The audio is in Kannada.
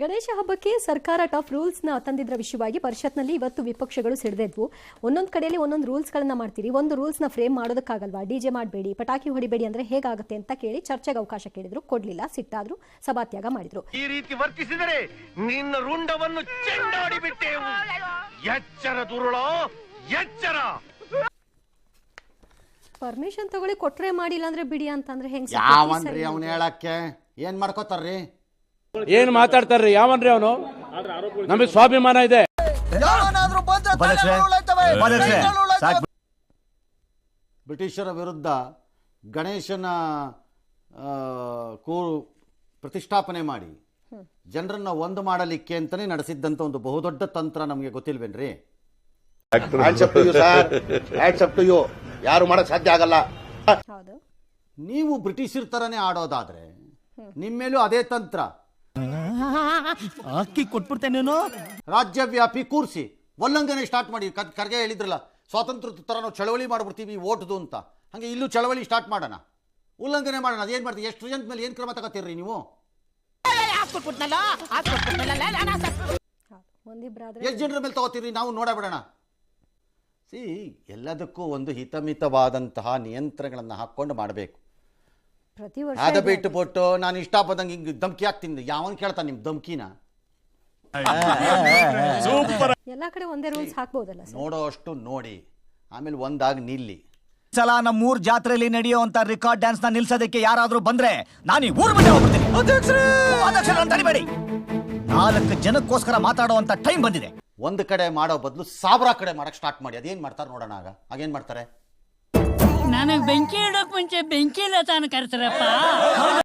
ಗಣೇಶ ಹಬ್ಬಕ್ಕೆ ಸರ್ಕಾರ ಟಫ್ ರೂಲ್ಸ್ನ ತಂದಿದ್ರ ವಿಷಯವಾಗಿ ಪರಿಷತ್ನಲ್ಲಿ ಇವತ್ತು ವಿಪಕ್ಷಗಳು ಸಿಡಿದೆದ್ವು ಒಂದೊಂದು ಕಡೆಯಲ್ಲಿ ಒಂದೊಂದು ರೂಲ್ಸ್ಗಳನ್ನ ಮಾಡ್ತೀರಿ. ಒಂದು ರೂಲ್ಸ್ನ ಫ್ರೇಮ್ ಮಾಡೋದಕ್ಕಾಗಲ್ವಾ? ಡಿಜೆ ಮಾಡಬೇಡಿ ಪಟಾಕಿ ಹೊಡಿಬೇಡಿ ಅಂದ್ರೆ ಹೇಗಾಗುತ್ತೆ ಅಂತ ಕೇಳಿ ಚರ್ಚೆಗೆ ಅವಕಾಶ ಕೇಳಿದ್ರು. ಕೊಡ್ಲಿಲ್ಲ ಸಿಟ್ಟಾದ್ರು ಸಭಾತ್ಯಾಗ ಮಾಡಿದ್ರು. ಈ ರೀತಿ ವರ್ತಿಸಿದರೆ ನಿನ್ನ ರುಂಡವನ್ನು ಚೆಂಡಾಡಿ ಬಿಟ್ಟೆವು. ಎಚ್ಚರ ದುರುಳೋ ಎಚ್ಚರ. ಪರ್ಮಿಷನ್ ತಗೊಳ್ಳಿ ಕೊಟ್ರೆ ಮಾಡಿಲ್ಲ ಅಂದ್ರೆ ಬಿಡಿ ಅಂತಂದ್ರೆ ಹೆಂಗ್ ಅವನ್ ಹೇಳಕ್ಕೆ? ಏನ್ ಮಾಡ್ಕೋತಾರ್ರಿ? ಏನ್ ಮಾತಾಡ್ತಾರ್ರಿ? ಯಾವನ್ರಿ ಅವನು? ನಮಗೆ ಸ್ವಾಭಿಮಾನ ಇದೆ. ಬ್ರಿಟಿಷರ ವಿರುದ್ಧ ಗಣೇಶನ ಕೂ ಪ್ರತಿಷ್ಠಾಪನೆ ಮಾಡಿ ಜನರನ್ನ ಒಂದು ಮಾಡಲಿಕ್ಕೆ ಅಂತಾನೆ ನಡೆಸಿದ್ದಂತ ಒಂದು ಬಹುದೊಡ್ಡ ತಂತ್ರ ನಮಗೆ ಗೊತ್ತಿಲ್ವೇನ್ರಿ? Hands up to you up to you ಯಾರು ಮಾಡಕ್ ಸಾಧ್ಯ ಆಗಲ್ಲ. ಹೌದು. ನೀವು ಬ್ರಿಟಿಷರ್ ತರನೇ ಆಡೋದಾದ್ರೆ ನಿಮ್ಮೇಲೂ ಅದೇ ತಂತ್ರ. ಅಕ್ಕಿ ಕೊಟ್ಬಿಡ್ತೇನೆ ರಾಜ್ಯವ್ಯಾಪಿ ಕೂರಿಸಿ ಉಲ್ಲಂಘನೆ ಸ್ಟಾರ್ಟ್ ಮಾಡಿ. ಕರ್ಗೆ ಖರ್ಗೆ ಹೇಳಿದ್ರಲ್ಲ ಸ್ವಾತಂತ್ರ್ಯದ ತರ ನಾವು ಚಳವಳಿ ಮಾಡ್ಬಿಡ್ತೀವಿ ಓಟ್ದು ಅಂತ. ಹಂಗೆ ಇಲ್ಲೂ ಚಳವಳಿ ಸ್ಟಾರ್ಟ್ ಮಾಡೋಣ. ಉಲ್ಲಂಘನೆ ಮಾಡೋಣ ಅದೇನ್ ಮಾಡ್ತೀವಿ ಎಷ್ಟು ಜನದ ಮೇಲೆ ಏನು ಕ್ರಮ ತಗೋತೀರಿ ನೀವು? ಎಷ್ಟು ಜನರ ಮೇಲೆ ತಗೋತೀರಿ? ನಾವು ನೋಡಬಿಡೋಣ. ಸಿ ಎಲ್ಲದಕ್ಕೂ ಒಂದು ಹಿತಮಿತವಾದಂತಹ ನಿಯಂತ್ರಣಗಳನ್ನು ಹಾಕ್ಕೊಂಡು ಮಾಡಬೇಕು. ಪ್ರತಿ ವರ್ಷ ಅದ ಇದೆ. ಬಿಟ್ಟು ಬಿಟ್ಟು ನಾನು ಇಷ್ಟಪಟ್ಟಂಗೆ ಹಿಂಗೆ ಧಮ್ಕಿ ಹಾಕ್ತೀನಿ ಯಾವನ್ ಕೇಳ್ತಾನೆ ನಿಮ್ಮ ಧಮ್ಕಿನ? ಎಲ್ಲಾ ಕಡೆ ಒಂದೇ ರೂಲ್ಸ್ ಹಾಕ್ಬೋದಲ್ಲ ಸರ್? ನೋಡೋ ಅಷ್ಟು ನೋಡಿ. ಆಮೇಲೆ ಒಂದಾಗ ನಿಲ್ಲಿ. ಸಲ ನಮ್ಮೂರ್ ಜಾತ್ರೆಯಲ್ಲಿ ನಡೆಯುವಂತ ರೆಕಾರ್ಡ್ ಡ್ಯಾನ್ಸ್ನ ನಿಲ್ಸೋದಕ್ಕೆ ಯಾರಾದ್ರೂ ಬಂದ್ರೆ ನಾನು ಈ ಊರ್ ಮನೆ ಹೋಗ್ತೀನಿ ಅಧ್ಯಕ್ಷರೇ, ತಡಿಬೇಡಿ ನಾಲ್ಕು ಜನಕ್ಕೋಸ್ಕರ ಮಾತಾಡುವಂತ ಟೈಮ್ ಬಂದಿದೆ. ಒಂದ್ ಕಡೆ ಮಾಡೋ ಬದಲು ಸಾವಿರ ಕಡೆ ಮಾಡಕ್ ಸ್ಟಾರ್ಟ್ ಮಾಡಿ. ಅದೇನ್ ಮಾಡ್ತಾರೆ ನೋಡೋಣ ಆಗ. ಆಗೇನ್ ಮಾಡ್ತಾರೆ? ನನಗ್ ಬೆಂಕಿ ಇಡೋಕ್ ಮುಂಚೆ ಬೆಂಕಿ ಇಲ್ಲ ತಾನು ಕರ್ತಾರಪ್ಪ